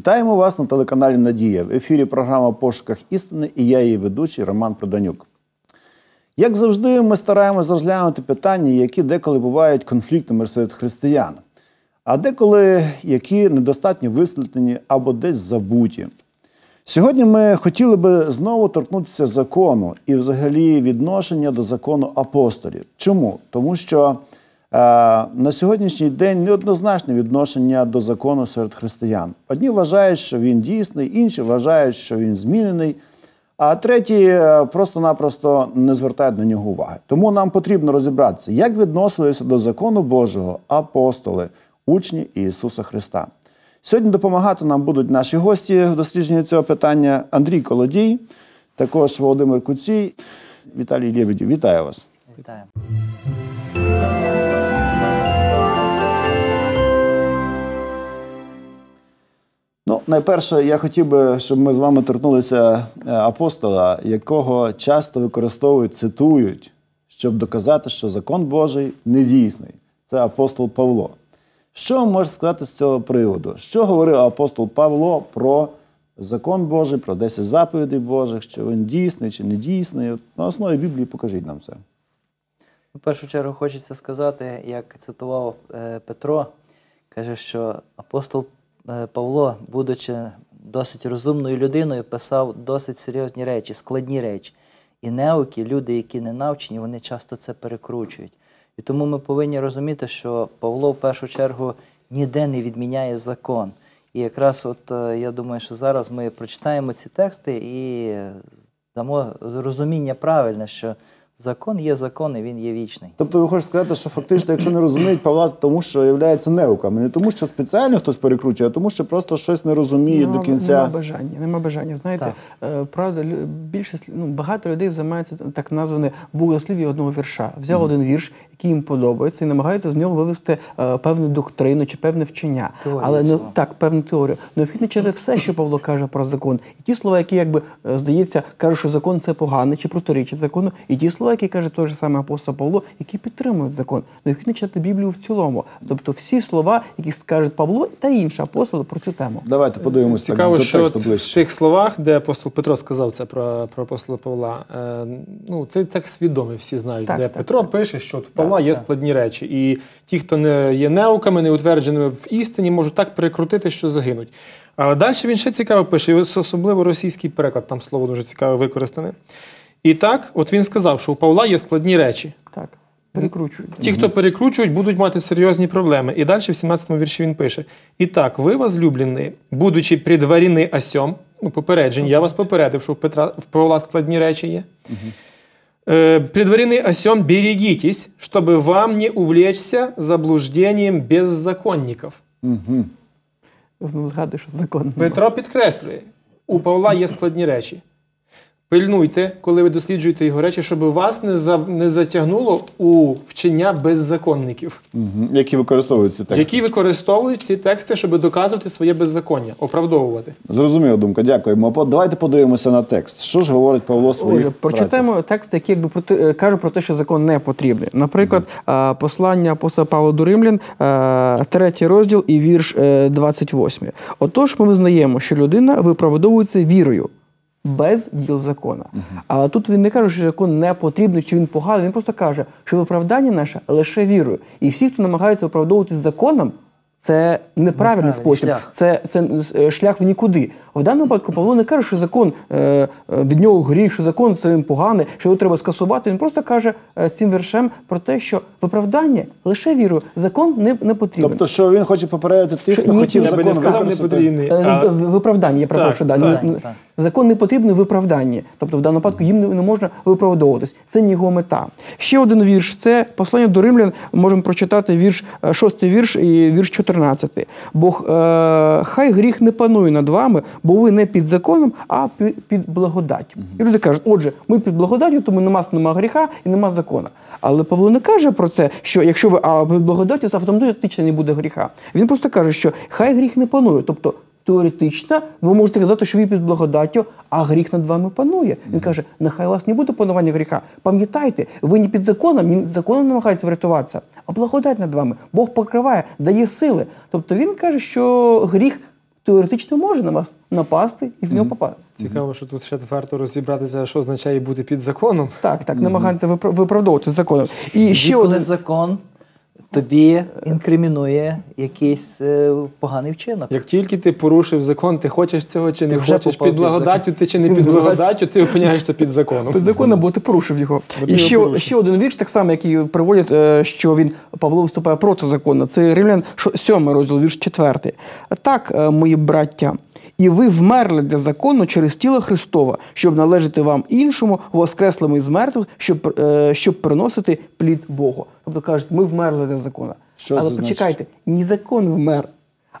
Вітаємо вас на телеканалі Надія. В ефірі програма пошуках істини і я її ведучий Роман Проданюк. Як завжди, ми стараємось розглянути питання, які деколи бувають конфліктами серед християн, а деколи які недостатньо висвітлені або десь забуті. Сьогодні ми хотіли би знову торкнутися закону і, взагалі, відношення до закону апостолів. Чому? Тому що на сьогоднішній день неоднозначне відношення до закону серед християн. Одні вважають, що він дійсний, інші вважають, що він змінений, а треті е, просто-напросто не звертають на нього уваги. Тому нам потрібно розібратися, як відносилися до закону Божого апостоли, учні Ісуса Христа. Сьогодні допомагати нам будуть наші гості в дослідженні цього питання Андрій Колодій, також Володимир Куцій, Віталій Лєбедів. Вітаю вас. Вітаю. Ну, найперше, я хотів би, щоб ми з вами торкнулися е, апостола, якого часто використовують, цитують, щоб доказати, що закон Божий недійсний. Це апостол Павло. Що можете сказати з цього приводу? Що говорив апостол Павло про закон Божий, про 10 заповідей Божих, що він дійсний чи не дійсний? На основі Біблії покажіть нам це. В першу чергу хочеться сказати, як цитував е, Петро, каже, що апостол Павло, будучи досить розумною людиною, писав досить серйозні речі, складні речі. І неуки, люди, які не навчені, вони часто це перекручують. І тому ми повинні розуміти, що Павло в першу чергу ніде не відміняє закон. І якраз от е, я думаю, що зараз ми прочитаємо ці тексти і дамо розуміння правильне, що закон є закон і він є вічний. Тобто ви хочете сказати, що фактично, якщо не розуміють Павла, тому що є неуками, не тому, що спеціально хтось перекручує, а тому, що просто щось не розуміє нема, до кінця. Нема бажання, нема бажання. Знаєте, е, правда, більшість ну, багато людей займаються так назване богослів'я одного вірша. Взяв один вірш, який їм подобається, і намагаються з нього вивести е, певну доктрину чи певне вчення. Теорію Але не так, певну теорію. Необхідно читати все, що Павло каже про закон. І ті слова, які якби е, здається, кажуть, що закон це погане чи протирічить закону, і ті слова, які каже той же самий апостол Павло, які підтримують закон. Необхідно читати Біблію в цілому. Тобто всі слова, які скаже Павло та інші апостоли про цю тему. Давайте подивимося Цікаво, до що тексту в тих словах, де апостол Петро сказав це про, про апостола Павла, е, ну цей текст свідомий, всі знають, Так, де так, Петро так. пише, що в Павла є так. складні речі. І ті, хто не є неуками, не утвердженими в істині, можуть так перекрутити, що загинуть. А далі він ще цікаво пише, і особливо російський переклад, там слово дуже цікаво використане. І так, от він сказав, що у Павла є складні речі. Так, перекручують. Ті, хто перекручують, будуть мати серйозні проблеми. І далі в 17-му вірші він пише: І так, ви, возлюблені, будучи предварены о сьом, ну, попереджень, я вас попередив, що в Петра в Павла складні речі є. Е, Предварены о сьом, берегитесь, чтобы вам не увлечься заблуждением беззаконников. Угу. Знову згадую, що закон. Петро підкреслює, у Павла є складні речі. Пильнуйте, коли ви досліджуєте його речі, щоб вас не, за, не затягнуло у вчення беззаконників. Угу. Які використовують ці тексти. які використовують ці тексти, щоб доказувати своє беззаконня, оправдовувати. Зрозуміла думка, дякуємо. По- Давайте подивимося на текст. Що ж говорить Павло своїх Отже, прочитаємо текст, який якби проти, е, каже про те, що закон не потрібний. Наприклад, е, послання апостола Павла до Римлян, е, третій розділ і вірш е, 28. Отож, ми визнаємо, що людина виправдовується вірою. Без діл закона. Але тут він не каже, що закон не потрібний, чи він поганий. Він просто каже, що виправдання наше лише вірою. І всі, хто намагається виправдовуватись законом, це неправильний Неправильний спосіб. шлях. Це, це е, шлях в нікуди. В даному випадку Павло не каже, що закон е, е, від нього гріх, що закон це він поганий, що його треба скасувати. Він просто каже е, цим віршем про те, що виправдання лише вірою, закон не, не потрібен. Тобто, що він хоче попередити тих, Що хто ні, хотів закон не сказав не потрібний. А- Виправдання, я перепрошую, да, так, так. закон не потрібний виправдання. Тобто, в даному випадку їм не, не можна виправдовуватись. Це не його мета. Ще один вірш це послання до римлян. Можемо прочитати вірш, шостий вірш і вірш 14. Бо е, хай гріх не панує над вами, бо ви не під законом, а під, під благодаттю. І люди кажуть, отже, ми під благодаттю, тому нема, нема гріха і нема закону. Але Павло не каже про це, що якщо ви а ви благодаті, то автоматично не буде гріха. Він просто каже, що хай гріх не панує. Тобто теоретично ви можете казати, що ви під благодаттю, а гріх над вами панує. Він каже, нехай у вас не буде панування гріха. Пам'ятайте, ви не під законом, він законом намагається врятуватися, а благодать над вами. Бог покриває, дає сили. Тобто він каже, що гріх теоретично може на вас напасти і в нього попасти. Цікаво, що тут ще варто розібратися, що означає бути під законом. Так, так, намагатися випра- виправдовувати законом. І ще Коли один закон тобі інкримінує якийсь е, поганий вчинок. Як тільки ти порушив закон, ти хочеш цього чи не Ти вже хочеш, під благодаттю ти чи не під благодаттю, ти опиняєшся під законом. Під законом, бо ти порушив його. Бо І його ще, порушив. ще один вірш, так само, який приводять, е, що він Павло виступає проти закону. Це Римлян 7 розділ, вірш 4. Так, е, мої браття, і ви вмерли для закону через тіло Христова, щоб належати вам іншому, воскреслими із мертвих, щоб, е, щоб приносити плід Богу. Тобто кажуть, ми вмерли для закону. Що Але це значить? почекайте, не закон вмер.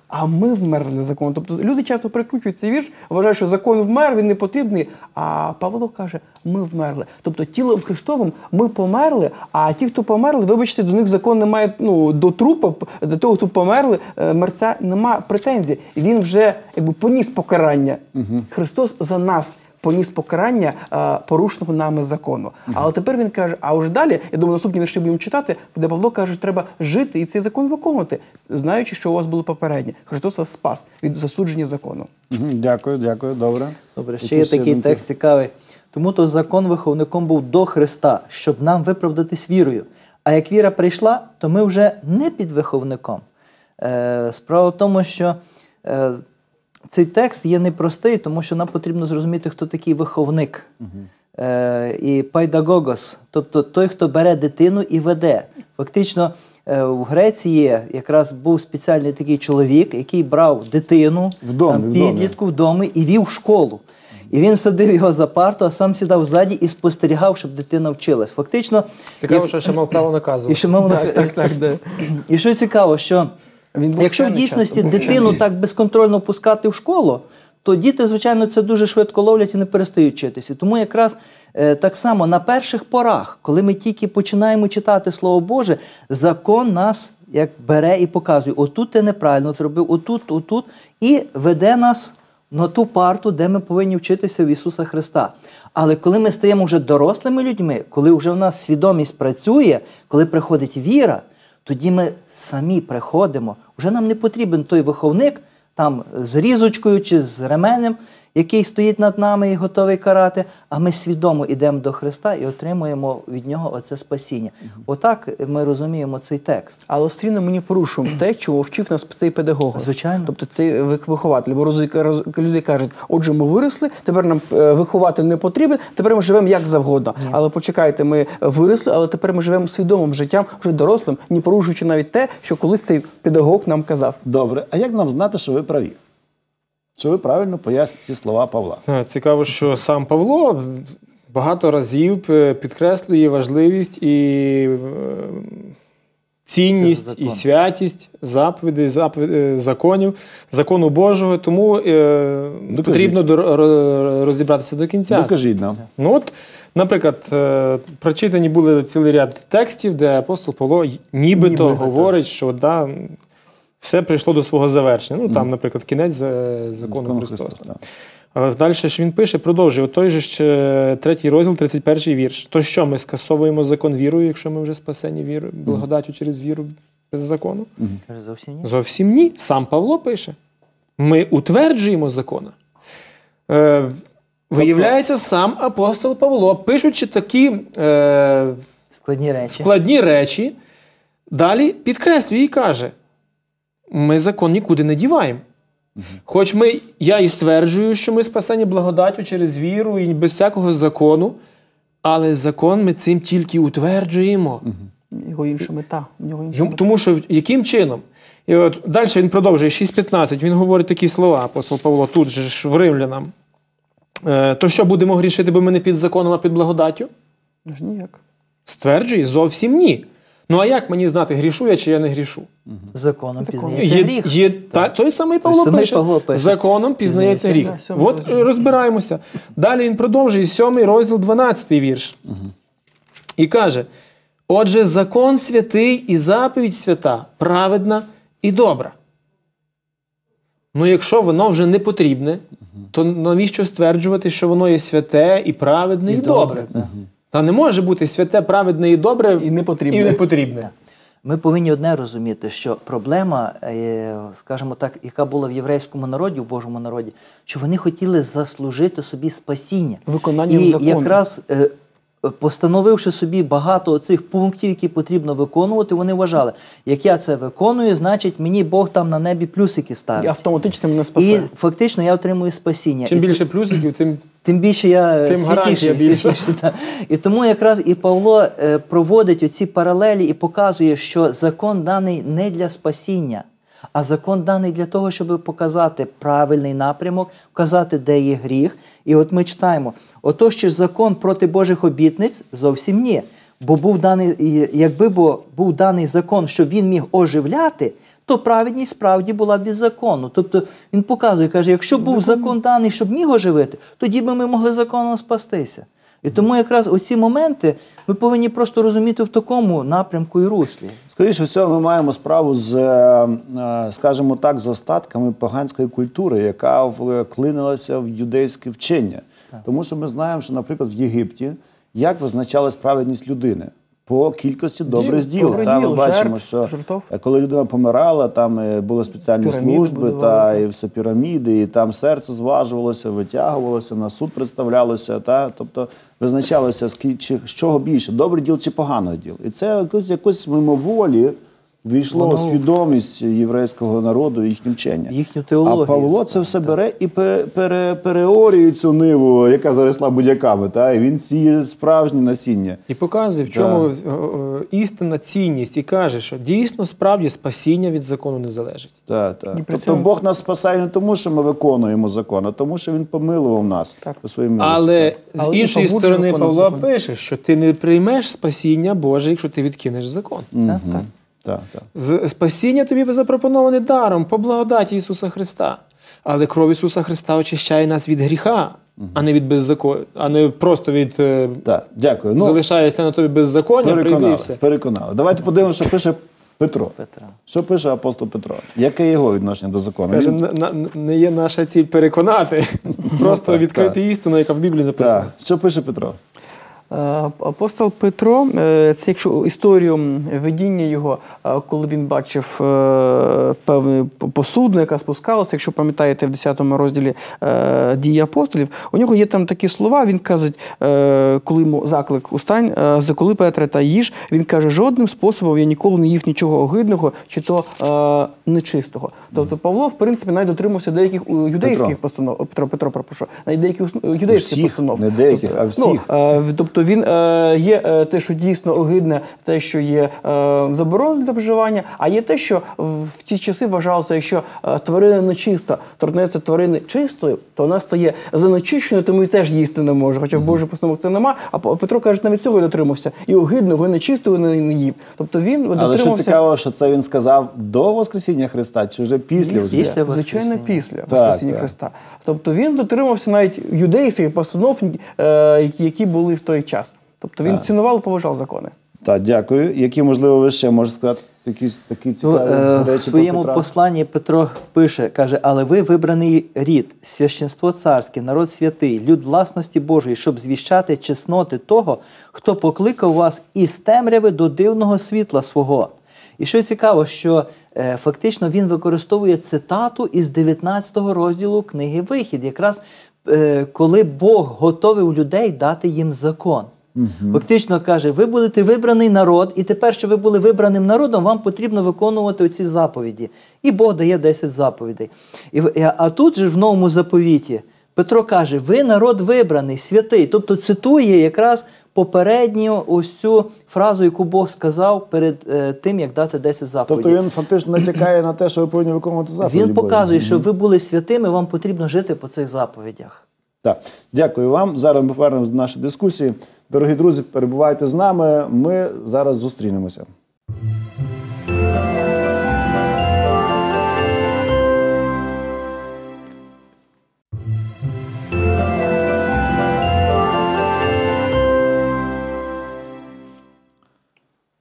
А ми вмерли закону. Тобто люди часто перекручують цей вірш, вважають, що закон вмер, він не потрібний. А Павло каже, ми вмерли. Тобто тілом Христовим ми померли, а ті, хто померли, вибачте, до них закон не має ну, до трупа, до того, хто померли, е, мерця немає претензій. Він вже якби поніс покарання. Христос за нас. Поніс покарання е, порушеного нами закону. Але тепер він каже: а вже далі, я думаю, наступні вірші будемо читати, де Павло каже, що треба жити і цей закон виконувати, знаючи, що у вас було попереднє. Христос вас спас від засудження закону. Дякую, дякую, добре. Добре, ще Які є такий думки? текст цікавий. Тому то закон виховником був до Христа, щоб нам виправдатись вірою. А як віра прийшла, то ми вже не під виховником. Е, справа в тому, що е, цей текст є непростий, тому що нам потрібно зрозуміти, хто такий виховник. Е, і пайдагогос, тобто той, хто бере дитину і веде. Фактично, е, в Греції якраз був спеціальний такий чоловік, який брав дитину, В домі, там, підлітку в домі і вів в школу. І він садив його за парту, а сам сідав ззаді і спостерігав, щоб дитина вчилась. Фактично, Цікаво, як- що ще мав право і наказувати. що мав Так, так, так. Да. і що цікаво, що Він був якщо в дійсності був дитину так безконтрольно пускати в школу, то діти, звичайно, це дуже швидко ловлять і не перестають вчитися. Тому якраз е, так само на перших порах, коли ми тільки починаємо читати Слово Боже, закон нас як бере і показує: отут ти неправильно зробив, отут, отут, і веде нас на ту парту, де ми повинні вчитися в Ісуса Христа. Але коли ми стаємо вже дорослими людьми, коли вже в нас свідомість працює, коли приходить віра, тоді ми самі приходимо. Вже нам не потрібен той виховник там з різочкою чи з ременем, який стоїть над нами і готовий карати, а ми свідомо йдемо до Христа і отримуємо від нього оце спасіння. Отак ми розуміємо цей текст. Але все рівно ми не порушуємо те, чого вчив нас цей педагог. Звичайно. Тобто цей вих- вихователь. Бо люди кажуть, отже, ми виросли, тепер нам е, вихователь не потрібен, тепер ми живемо як завгодно. Але почекайте, ми виросли, але тепер ми живемо свідомим життям, вже дорослим, не порушуючи навіть те, що колись цей педагог нам казав. Добре. А як нам знати, що ви праві? Що ви правильно поясните ці слова Павла? Е, Цікаво, що сам Павло багато разів е, підкреслює важливість і е, цінність і святість заповідей, запов- е, законів, закону Божого. Тому е, потрібно розібратися до кінця. Докажіть нам. Ну от, наприклад, е, прочитані були цілий ряд текстів, де апостол Павло й- нібито, говорить, що да, все прийшло до свого завершення. Ну там, наприклад, кінець закону Закону Христос. Але далі ж він пише, продовжує той же ж е, третій розділ, 31 вірш. То що ми скасовуємо закон вірою, якщо ми вже спасені вірою, благодаттю через віру без закону? Каже, зовсім ні. Зовсім ні. Сам Павло пише. Ми утверджуємо закона. Е, виявляється, сам апостол Павло, пишучи такі е, Складні речі. складні речі, далі підкреслює і каже: ми закон нікуди не діваємо. Хоч ми, я і стверджую, що ми спасені благодаттю через віру і без всякого закону, але закон ми цим тільки утверджуємо. Його інша мета. Його інша мета. Тому що яким чином? І от далі він продовжує 6.15, він говорить такі слова, апостол Павло, тут же ж в римлянам. Е, то що будемо грішити, бо ми не під законом, а під благодаттю? Аж ніяк. Стверджує, зовсім ні. Ну а як мені знати, грішу я чи я не грішу? Законом пізнається Є, гріх. є та, той самий Павло самий пише, Павло пише. законом пізнається гріх. Да, От розбираємося. Далі він продовжує сьомий розділ, 12 вірш. І каже: Отже, закон святий і заповідь свята, праведна і добра. Ну, якщо воно вже не потрібне, то навіщо стверджувати, що воно є святе і праведне і, добре? так. Та не може бути святе, праведне і добре І не потрібне. І не потрібне. Ми повинні одне розуміти, що проблема, е, скажімо так, яка була в єврейському народі, в Божому народі, що вони хотіли заслужити собі спасіння. Виконанням І закону. якраз е, постановивши собі багато цих пунктів, які потрібно виконувати, вони вважали, як я це виконую, значить мені Бог там на небі плюсики ставить. І автоматично мене І фактично я отримую спасіння. Чим І більше плюсиків, тим Тим більше я Тим гарантія святіший, більша. та. І тому якраз і Павло е, проводить оці паралелі і показує, що закон даний не для спасіння, а закон даний для того, щоб показати правильний напрямок, вказати, де є гріх. І от ми читаємо: ото що закон проти Божих обітниць зовсім ні. Бо був даний, якби бо був даний закон, щоб він міг оживляти, то праведність справді була б від закону. Тобто він показує, каже, якщо був закон даний, щоб міг оживити, тоді би ми могли законом спастися. І тому якраз оці моменти ми повинні просто розуміти в такому напрямку і руслі. Скоріше всього, ми маємо справу з, е, е, скажімо так, з остатками поганської культури, яка вклинилася в юдейське вчення. Тому що ми знаємо, що, наприклад, в Єгипті як визначалась праведність людини. По кількості добрих Діл, діл. добрих Та, ми діл, бачимо, жертв, що жертов. е, коли людина помирала, там е, були спеціальні Пірамід служби, будували, та, так. і все піраміди, і там серце зважувалося, витягувалося, на суд представлялося. Та, тобто визначалося, з чого більше, добрих діл чи поганих діл. І це якось, якось мимоволі війшло Воно- свідомість єврейського народу, їхнє вчення. Їхню теологію. А Павло це все бере і пе- пере, переорює цю ниву, яка заросла будь-яками. Та, і він сіє справжнє насіння. і показує, в чому е, е, істинна цінність, і каже, що дійсно справді спасіння від закону не залежить. Так, так. І Тобто цьому- Бог нас спасає не тому, що ми виконуємо закон, а тому, що Він помилував нас Так. по своїм. Але з Але іншої сторони, Павло закон. пише, що ти не приймеш спасіння Боже, якщо ти відкинеш закон. Так, Так, так. З- Спасіння тобі запропоноване даром по благодаті Ісуса Христа. Але кров Ісуса Христа очищає нас від гріха, а не від беззаконня, а не просто від е, Так, дякую. Ну, залишається на тобі беззаконня, переконали, все. переконали. Давайте подивимося, що пише Петро. Петра. Що пише апостол Петро? Яке його відношення до закону? Каже, Він- на- на- не є наша ціль переконати, просто відкрити істину, яка в Біблії написана. Що пише Петро? Апостол Петро, е, це якщо історію видіння його, е, коли він бачив е, певну посудну, яка спускалася, якщо пам'ятаєте, в 10 розділі дії апостолів, у нього є там такі слова. Він каже, коли йому заклик устань, заколи Петре та їж, він каже, жодним способом я ніколи не їв нічого огидного чи то нечистого. Тобто Павло, в принципі, навіть дотримався деяких юдейських Петро. постанов. Петро, Петро, прошу, навіть деяких юдейських Всіх, постанов. не деяких, а Ну, всіх. Е, Тобто він е, є е, те, що дійсно огидне, те, що є е, заборонено для вживання, а є те, що в ті часи вважалося, якщо е, тварина нечиста, торкнеться тварини чистою, то вона стає занечищеною, тому і теж їсти не може. Хоча в Божих постановах це нема. А Петро каже, навіть цього й дотримався. І огидного, і нечистого не, не їв. Тобто він Але що цікаво, що це він сказав до Воскресіння Христа чи вже після? Після. Після Звичайно, після Так, Воскресіння так. Христа. Тобто він дотримався навіть юдейських постанов, які були в той час. Тобто він цінував і поважав закони. Так, дякую. Які, можливо, ви ще можете сказати якісь такі Ну, цікаві е, речі в своєму Петра? посланні Петро пише, каже, але ви вибраний рід, священство царське, народ святий, люд власності Божої, щоб звіщати чесноти того, хто покликав вас із темряви до дивного світла свого. І що цікаво, що е, фактично він використовує цитату із 19 розділу книги Вихід, якраз коли Бог готовив людей дати їм закон. Фактично каже, ви будете вибраний народ, і тепер, що ви були вибраним народом, вам потрібно виконувати оці заповіді. І Бог дає 10 заповідей. І- а тут же в новому заповіті Петро каже: ви народ вибраний, святий. Тобто цитує якраз попередню ось цю фразу, яку Бог сказав перед е, тим, як дати 10 заповідей. Тобто він фактично натякає на те, що ви повинні виконувати заповіді. Він показує, що ви були святими, вам потрібно жити по цих заповідях. Так, дякую вам. Зараз ми повернемось до нашої дискусії. Дорогі друзі, перебувайте з нами. Ми зараз зустрінемося.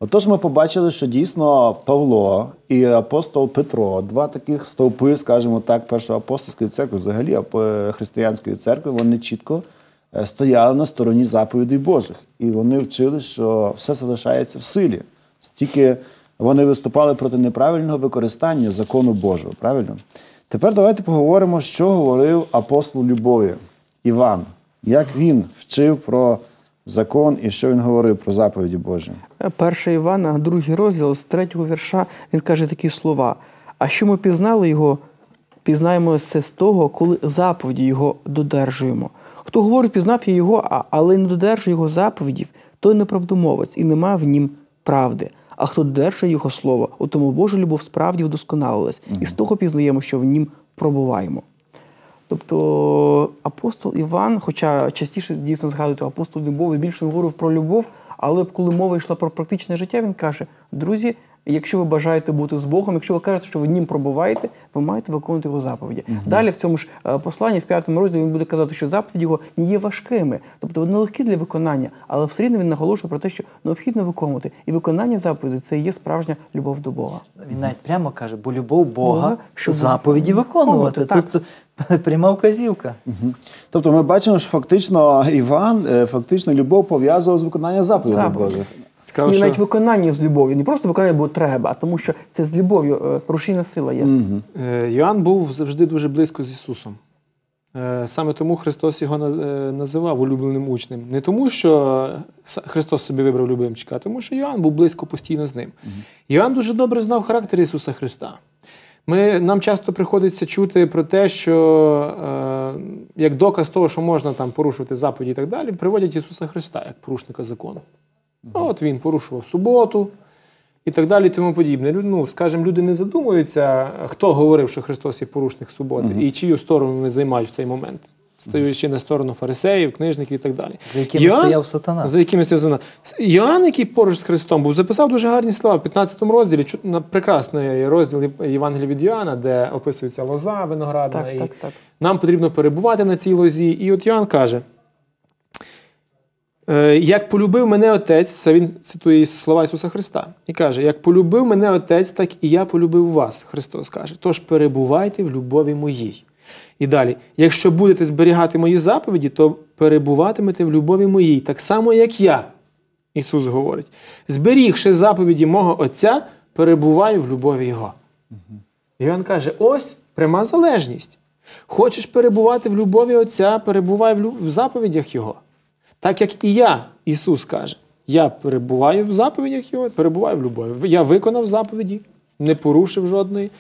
Отож, ми побачили, що дійсно Павло і апостол Петро, два таких стовпи, скажімо так, першої апостольської церкви, взагалі християнської церкви, вони чітко е, стояли на стороні заповідей Божих. І вони вчили, що все залишається в силі. Тільки вони виступали проти неправильного використання закону Божого. Правильно? Тепер давайте поговоримо, що говорив апостол Любові Іван, як він вчив про закон і що він говорив про заповіді Божі. Перша Івана, другий розділ з третього вірша, він каже такі слова: А що ми пізнали його, пізнаємо це з того, коли заповіді його додержуємо. Хто говорить, пізнав я його, але не додержує його заповідів, той неправдомовець і нема в нім правди. А хто додержує його слово, у тому Божа любов справді вдосконалилась, і з того пізнаємо, що в нім пробуваємо. Тобто апостол Іван, хоча частіше дійсно згадуєте апостол любов більше говорив про любов, але коли мова йшла про практичне життя, він каже: друзі, якщо ви бажаєте бути з Богом, якщо ви кажете, що ви нім пробуваєте, ви маєте виконувати його заповіді. Далі в цьому ж е, посланні, в п'ятому розділі, він буде казати, що заповіді його не є важкими, тобто вони легкі для виконання, але все рівно він наголошує про те, що необхідно виконувати. І виконання заповіді це і є справжня любов до Бога. Він навіть прямо каже, бо любов Бога, Бога, щоб заповіді виконувати. виконувати, так. Тут пряма вказівка. Мгм. Тобто ми бачимо, що фактично Іван, е, фактично любов пов'язував з виконанням заповідей. Божих. Цікаво, і що навіть виконання з любов'ю, не просто виконання, бо треба, а тому що це з любов'ю е, рушійна сила є. е, Йоанн був завжди дуже близько з Ісусом. Е, Саме тому Христос його на- е, називав улюбленим учнем. Не тому, що Христос собі вибрав любимчика, а тому, що Йоанн був близько постійно з ним. Йоанн дуже добре знав характер Ісуса Христа. Ми, нам часто приходиться чути про те, що е, як доказ того, що можна там порушувати заповіді і так далі, приводять Ісуса Христа як порушника закону. Ну, От він порушував суботу і так далі, тому подібне. Ну, скажімо, люди не задумуються, хто говорив, що Христос є порушник суботи, і чию сторону вони займають в цей момент. Стаючи на сторону фарисеїв, книжників і так далі. За якими Йоанн- стояв сатана. За якими стояв сатана. Йоанн, який поруч з Христом був, записав дуже гарні слова в 15 розділі. на- Прекрасний розділ Євангелія від Йоанна, де описується лоза виноградна. Так, і так, так. Нам потрібно перебувати на цій лозі. І от Йоанн каже: «Е, Як полюбив мене отець, це він цитує слова Ісуса Христа, і каже: Як полюбив мене отець, так і я полюбив вас. Христос каже. Тож перебувайте в любові моїй. І далі, якщо будете зберігати мої заповіді, то перебуватимете в любові моїй, так само, як я. Ісус говорить: зберігши заповіді мого Отця, перебуваю в любові Його. Іоанн каже: ось пряма залежність. Хочеш перебувати в любові Отця, перебувай в, лю- в заповідях Його. Так як і я, Ісус каже, я перебуваю в заповідях Його, перебуваю в любові. Я виконав заповіді, не порушив жодної.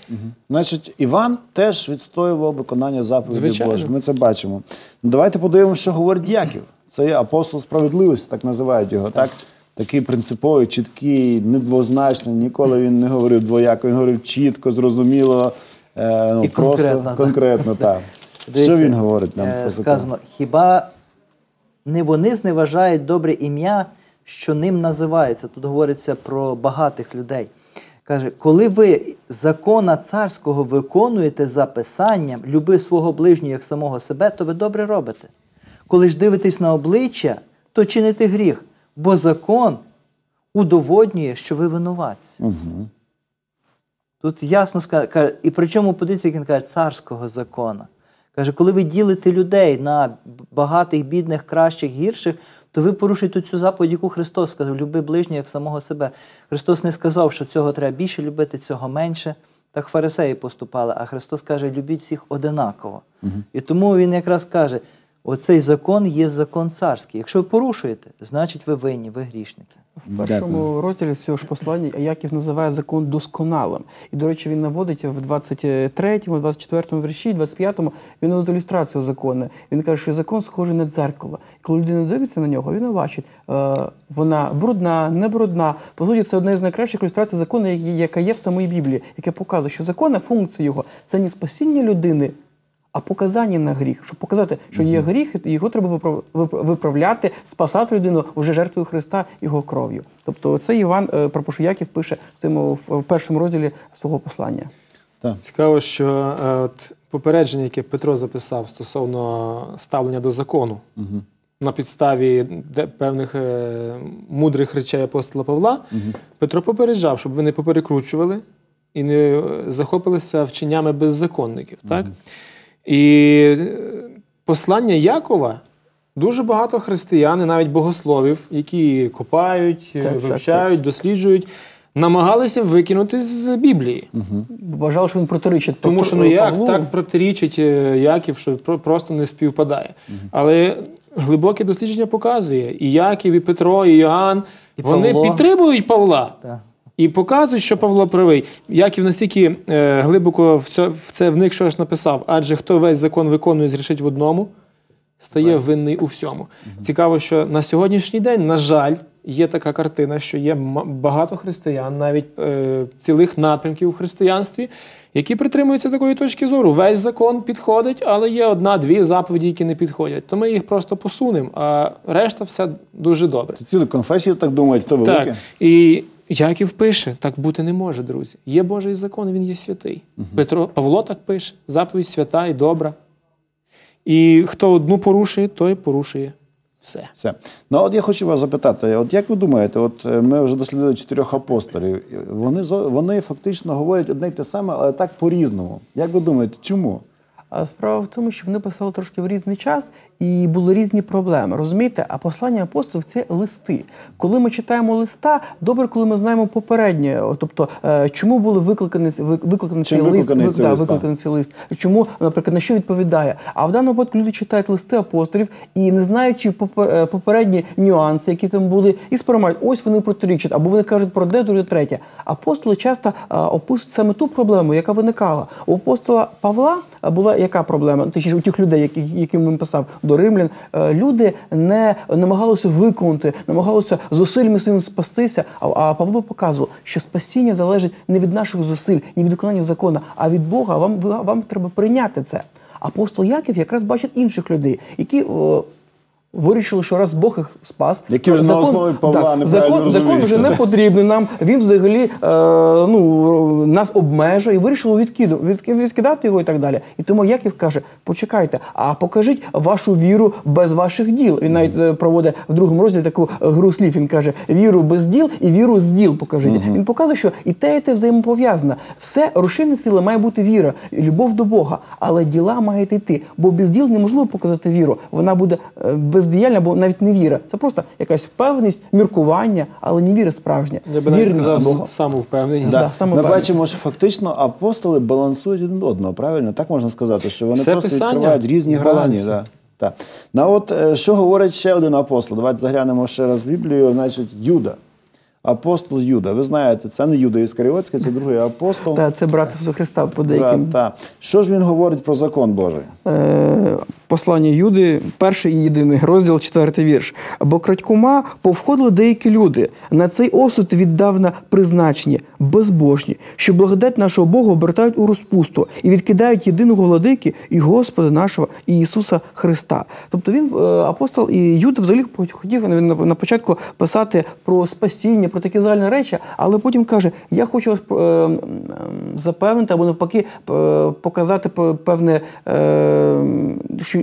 Значить, Іван теж відстоював виконання Звичайно. Божих. Ми це бачимо. Давайте подивимося, що говорить Яків. Це є апостол справедливості, так називають його. Так? Такий принциповий, чіткий, недвозначний. Ніколи він не говорив двояко, він говорив чітко, зрозуміло, е, ну, І просто конкретно, так. конкретно. Так. Дивіться, Що він говорить нам е, про закон? Сказано, хіба не вони зневажають добре ім'я, що ним називається? Тут говориться про багатих людей. Каже, коли ви закона царського виконуєте за писанням, люби свого ближнього як самого себе, то ви добре робите. Коли ж дивитесь на обличчя, то чините гріх, бо закон удоводнює, що ви винуватці. Тут ясно каже, і причому подивіться, як він каже, царського закона. Каже, коли ви ділите людей на багатих, бідних, кращих, гірших, то ви порушуєте цю заповідь, яку Христос сказав, люби ближнього як самого себе. Христос не сказав, що цього треба більше любити, цього менше. Так фарисеї поступали, а Христос каже, любіть всіх одинаково. І тому Він якраз каже: оцей закон є закон царський. Якщо ви порушуєте, значить ви винні, ви грішники. В першому розділі цього ж послання Яків називає закон досконалим. І, до речі, він наводить в 23, 24 вірші, 25 він наводить ілюстрацію закону. Він каже, що закон схожий на дзеркало. І коли людина дивиться на нього, він бачить, е, вона брудна, не брудна. По суті, це одна з найкращих ілюстрацій закону, яка є в самій Біблії, яке показує, що законна функція його це не спасіння людини. А показання на гріх, щоб показати, що є гріх, і його треба виправ- виправ- виправляти, спасати людину вже жертвою Христа його кров'ю. Тобто це Іван е, про Яків пише в цьому в першому розділі свого послання. Так. Цікаво, що е, от, попередження, яке Петро записав стосовно ставлення до закону на підставі де, певних е, мудрих речей апостола Павла, Петро попереджав, щоб ви не поперекручували і не е, захопилися вченнями беззаконників. Так? І е, послання Якова. Дуже багато християн, і навіть богословів, які копають, Так, так, вивчають, досліджують, намагалися викинути з Біблії. Вважали, що він протирічить Тому що ну як Павлу. так протирічить е, Яків, що про- просто не співпадає. Але глибоке дослідження показує, і Яків, і Петро, і Іоанн, І вони Павло. підтримують Павла. Так. І показують, що Павло правий. Яків настільки е, глибоко в це, в це вник, що ж написав, адже хто весь закон виконує, зрішить в одному, стає винний у всьому. Цікаво, що на сьогоднішній день, на жаль, є така картина, що є багато християн, навіть е, цілих напрямків у християнстві, які притримуються такої точки зору. Весь закон підходить, але є одна-дві заповіді, які не підходять. То ми їх просто посунемо, а решта все дуже добре. Це цілі конфесії так думають, то велике. Так. І Яків пише, так бути не може, друзі. Є Божий закон, він є святий. Петро, Павло так пише: заповідь свята і добра. І хто одну порушує, той порушує все. Все. Ну от я хочу вас запитати: от як ви думаєте, от е, ми вже дослідили чотирьох апостолів, вони вони фактично говорять одне й те саме, але так по-різному. Як ви думаєте, чому? Справа в тому, що вони писали трошки в різний час і були різні проблеми. Розумієте? А послання апостолів це листи. Коли ми читаємо листа, добре, коли ми знаємо попереднє, тобто е, чому були викликані викликаний цей лист, викликаний цей да, викликаний цей лист, чому, наприклад, на що відповідає. А в даному випадку люди читають листи апостолів і не знаючи е, попередні нюанси, які там були, і сприймають, ось вони протирічать, або вони кажуть про де, друге, третє. Апостоли часто е, описують саме ту проблему, яка виникала. У апостола Павла була яка проблема? Точніше, у тих людей, які, яким він писав до римлян, е, люди не намагалися виконати, намагалися зусиллями своїм спастися. А, Павло показував, що спасіння залежить не від наших зусиль, не від виконання закону, а від Бога. Вам, вам треба прийняти це. Апостол Яків якраз бачить інших людей, які. о, Вирішили, що раз Бог їх спас, Які вже на основі Павла неправильно закон, закон вже не потрібний нам. Він взагалі е, ну, нас обмежує і вирішили відкиду, відкидати його і так далі. І тому Яків каже: почекайте, а покажіть вашу віру без ваших діл. Він навіть е, проводить в другому розділі таку гру слів. Він каже: віру без діл і віру з діл покажіть. Він показує, що і те, і те взаємопов'язано. Все рушійна сила має бути віра, і любов до Бога, але діла мають йти. Бо без діл неможливо показати віру. Вона буде е, бездіяльна, або навіть не віра. Це просто якась впевненість, міркування, але не віра справжня. Я би навіть сказав самовпевненість. Да. Да. Ми бачимо, що фактично апостоли балансують один одного, правильно? Так можна сказати, що вони Все просто писання відкривають різні грані. Да. Так. Ну от е, що говорить ще один апостол? Давайте заглянемо ще раз в Біблію, значить, Юда. Апостол Юда. Ви знаєте, це не Юда Іскаріотський, це другий апостол. Та це брат Ісуса Христа по деяким. Брат, та. Що ж він говорить про закон Божий? Е, Послання Юди, перший і єдиний розділ, четвертий вірш. Бо крадькома повходили деякі люди. На цей осуд віддавна призначені, безбожні, що благодать нашого Бога обертають у розпусту і відкидають єдиного владики і Господа нашого Ісуса Христа. Тобто він, е, апостол і Юда, взагалі хотів він на- початку писати про спасіння, про такі загальні речі, але потім каже: Я хочу вас е, запевнити або навпаки е, показати певне, е,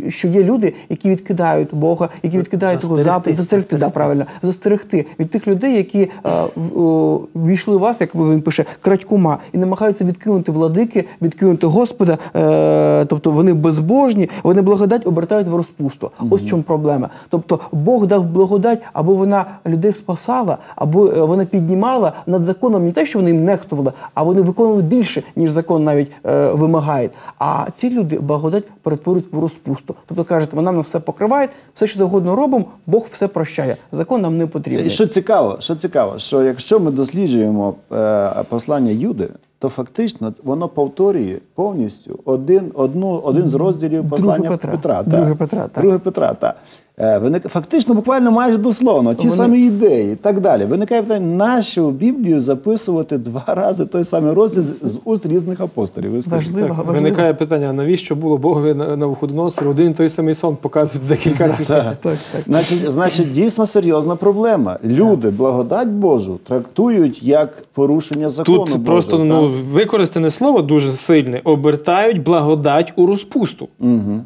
що, що є люди, які відкидають Бога, які відкидають його застерегти, застерегти, да, правильно, застерегти від тих людей, які е, в- о, ввійшли в вас, як він пише, крадькома, і намагаються відкинути владики, відкинути Господа. Е, тобто вони безбожні, вони благодать обертають в розпусту. Ось в чому проблема. Тобто Бог дав благодать, або вона людей спасала, або е, вона піднімала над законом не те, що вони їм нехтували, а вони виконували більше, ніж закон навіть е, вимагає. А ці люди благодать перетворюють в розпусту. Тобто кажете, вона нас все покриває, все, що завгодно робимо, Бог все прощає. Закон нам не потрібен. І що цікаво, що цікаво, що якщо ми досліджуємо е, послання Юди, то фактично воно повторює повністю один, одну, один з розділів послання Петра. Петра. Друге. Петра, так. Друге Петра, так. Е, виник- фактично, буквально майже дословно, ті Вони- самі ідеї і так далі. Виникає питання, нащо в Біблію записувати два рази той самий розділ з, уст різних апостолів? Ви. Важливо, Так, важливо. виникає питання: навіщо було Богові на, на виходоносору один той самий сон показувати декілька разів? Так. Так, так. Значить, значить, дійсно серйозна проблема. Люди благодать Божу трактують як порушення закону. Тут Божого, просто ну, використане слово дуже сильне, обертають благодать у розпусту. Угу.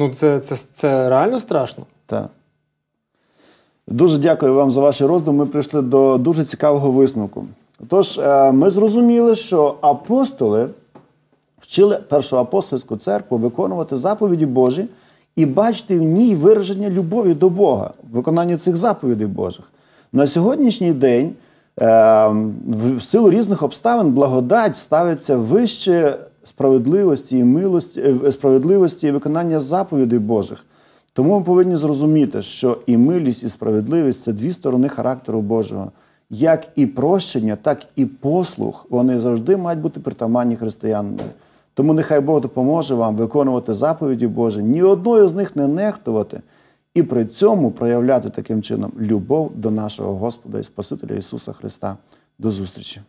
Ну, це, це, це реально страшно. Так. Дуже дякую вам за ваші роздуми. Ми прийшли до дуже цікавого висновку. Тож, е, ми зрозуміли, що апостоли вчили першу апостольську церкву виконувати заповіді Божі і бачити в ній вираження любові до Бога, виконання цих заповідей Божих. На сьогоднішній день Е, в в силу різних обставин благодать ставиться вище справедливості і милості, е, справедливості і виконання заповідей Божих. Тому ми повинні зрозуміти, що і милість, і справедливість це дві сторони характеру Божого. Як і прощення, так і послух, вони завжди мають бути притаманні християнам. Тому нехай Бог допоможе вам виконувати заповіді Божі, ні одною з них не нехтувати, і при цьому проявляти таким чином любов до нашого Господа і Спасителя Ісуса Христа. До зустрічі!